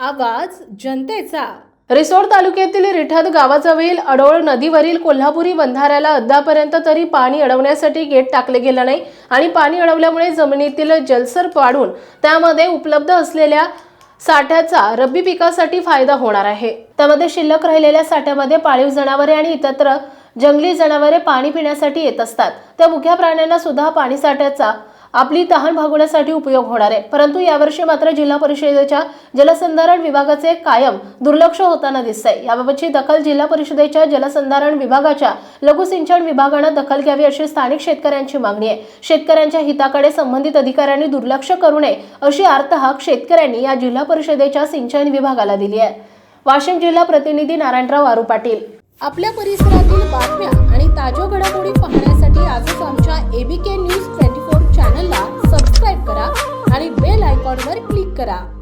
आवाज जनतेचा. रिसोड तालुक्यातील रिठाद गावाजवळील अडोळ नदीवरील कोल्हापुरी बंधाऱ्याला अद्यापर्यंत तरी पाणी अडवण्यासाठी गेट टाकले गेलं नाही आणि पाणी अडवल्यामुळे जमिनीतील जलसर वाढून त्यामध्ये उपलब्ध असलेल्या साठ्याचा रब्बी पिकासाठी फायदा होणार आहे. त्यामध्ये शिल्लक राहिलेल्या साठ्यामध्ये पाळीव जनावरे आणि इतरत्र जंगली जनावरे पाणी पिण्यासाठी येत असतात. त्या मुख्या प्राण्यांना सुद्धा पाणी साठ्याचा आपली तहान भागवण्यासाठी उपयोग होणार आहे. परंतु यावर्षी मात्र जिल्हा परिषदेच्या जलसंधारण विभागाचे कायम दुर्लक्ष होताना दिसतंय. याबाबतची दखल जिल्हा परिषदेच्या जलसंधारण विभागाच्या लघुसिंचन विभागानं दखल घ्यावी अशी स्थानिक शेतकऱ्यांची मागणी आहे. शेतकऱ्यांच्या हिताकडे संबंधित अधिकाऱ्यांनी दुर्लक्ष करू नये अशी आर्तहाक शेतकऱ्यांनी या जिल्हा परिषदेच्या सिंचन विभागाला दिली आहे. वाशिम जिल्हा प्रतिनिधी नारायणराव आरू पाटील. आपल्या परिसरातील बातम्या आणि ताज्या घडामोडी पाहण्यासाठी आजच आमच्या एबीके न्यूज आयकॉनवर क्लिक करा.